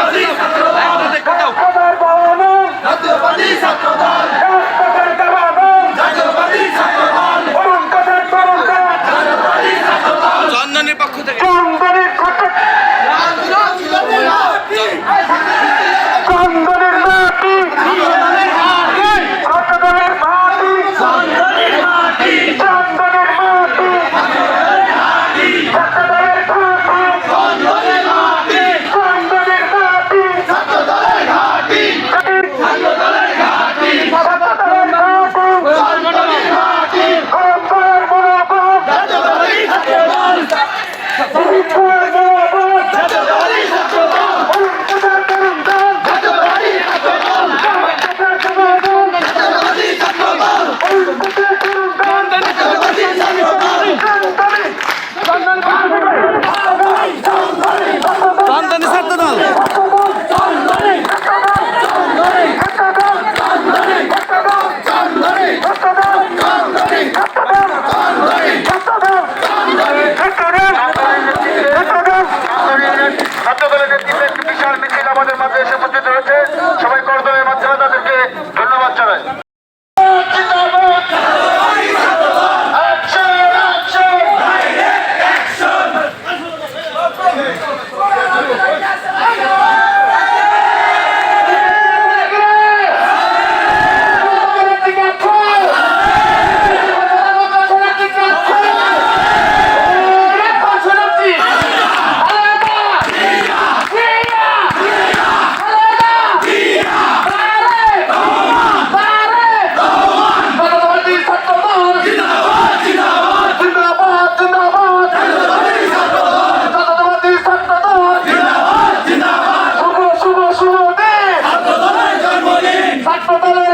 আমার বাবা মা জাতীয়বাদী ছাত্রদল হাসপাতালে